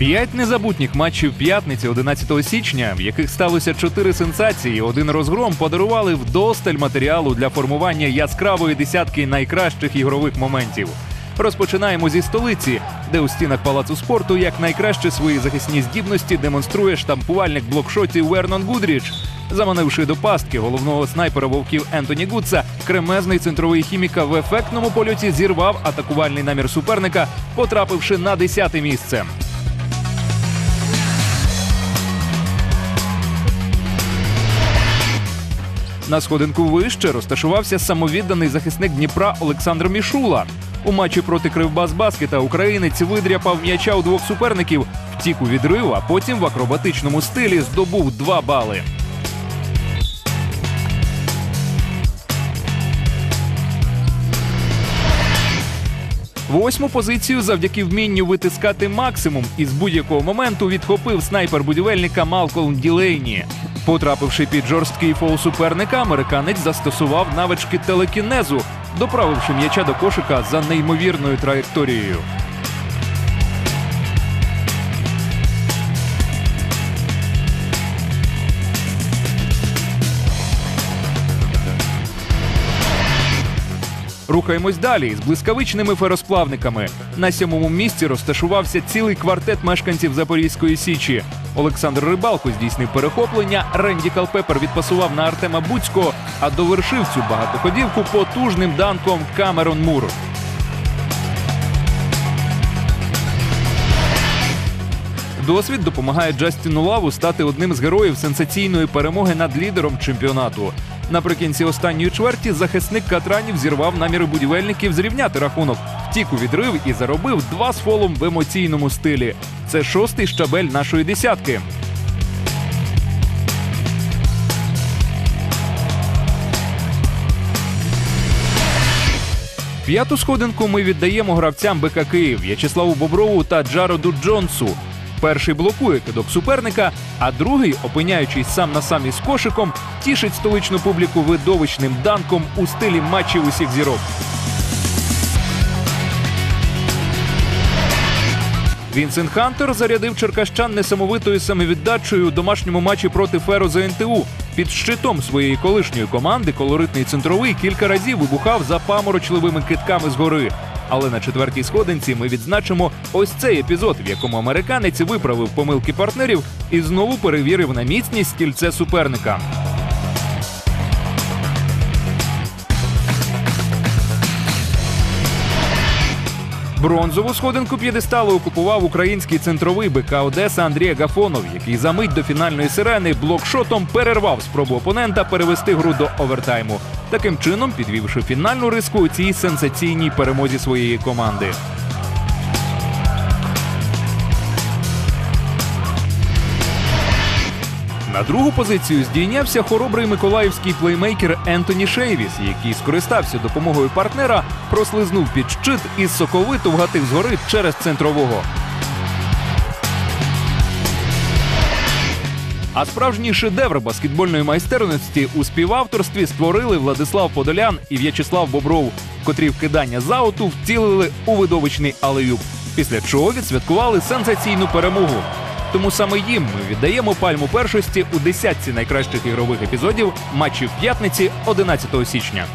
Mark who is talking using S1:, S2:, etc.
S1: П'ять незабутніх матчів п'ятниці 11 січня, в яких сталося чотири сенсації, один розгром подарували вдосталь матеріалу для формування яскравої десятки найкращих ігрових моментів. Розпочинаємо зі столиці, де у стінах палацу спорту як найкраще свої захисні здібності демонструє штампувальник блокшотів Вернон Гудріч. Заманивши до пастки головного снайпера вовків Ентоні Гудса, кремезний центровий хіміка в ефектному польоті зірвав атакувальний намір суперника, потрапивши на 10 місце. На сходинку вище розташувався самовідданий захисник Дніпра Олександр Мішула. У матчі проти Кривбас Баскета українець видряпав м'яча у двох суперників, втік у відрив, а потім в акробатичному стилі здобув два бали. Восьму позицію завдяки вмінню витискати максимум із будь-якого моменту відхопив снайпер будівельника Малкольм Ділейні. Потрапивши під жорсткий фол суперника, американець застосував навички телекінезу, доправивши м'яча до кошика за неймовірною траєкторією. Рухаємось далі з блискавичними феросплавниками. На сьомому місці розташувався цілий квартет мешканців Запорізької січі. Олександр Рибалко здійснив перехоплення. Ренді Калпепер відпасував на Артема Буцького, а довершив цю багатоходівку потужним данком Камерон Мур. Досвід допомагає Джастіну Лаву стати одним з героїв сенсаційної перемоги над лідером чемпіонату. Наприкінці останньої чверті захисник Катранів зірвав наміри будівельників зрівняти рахунок, втік у відрив і заробив два з фолом в емоційному стилі. Це шостий щабель нашої десятки. П'яту сходинку ми віддаємо гравцям БК Київ В'ячеславу Боброву та Джароду Джонсу. Перший блокує кидок суперника, а другий, опиняючись сам на самі з кошиком, тішить столичну публіку видовищним данком у стилі матчів усіх зірок. Вінсент Хантер зарядив черкащан несамовитою самовіддачею у домашньому матчі проти Феро за НТУ. Під щитом своєї колишньої команди колоритний центровий кілька разів вибухав за паморочливими китками згори. Але на четвертій сходинці ми відзначимо ось цей епізод, в якому американець виправив помилки партнерів і знову перевірив на міцність кільце суперника. Бронзову сходинку п'єдесталу окупував український центровий БК Одеса Андрій Гафонов, який за мить до фінальної сирени блокшотом перервав спробу опонента перевести гру до овертайму, таким чином підвівши фінальну риску у цій сенсаційній перемозі своєї команди. На другу позицію здійнявся хоробрий миколаївський плеймейкер Ентоні Шейвіс, який скористався допомогою партнера, прослизнув під щит і соковито вгатив згори через центрового. А справжній шедевр баскетбольної майстерності у співавторстві створили Владислав Подолян і В'ячеслав Бобров, котрі вкидання з ауту втілили у видовищний алеюб, після чого відсвяткували сенсаційну перемогу. Тому саме їм ми віддаємо пальму першості у десятці найкращих ігрових епізодів матчів п'ятниці 11 січня.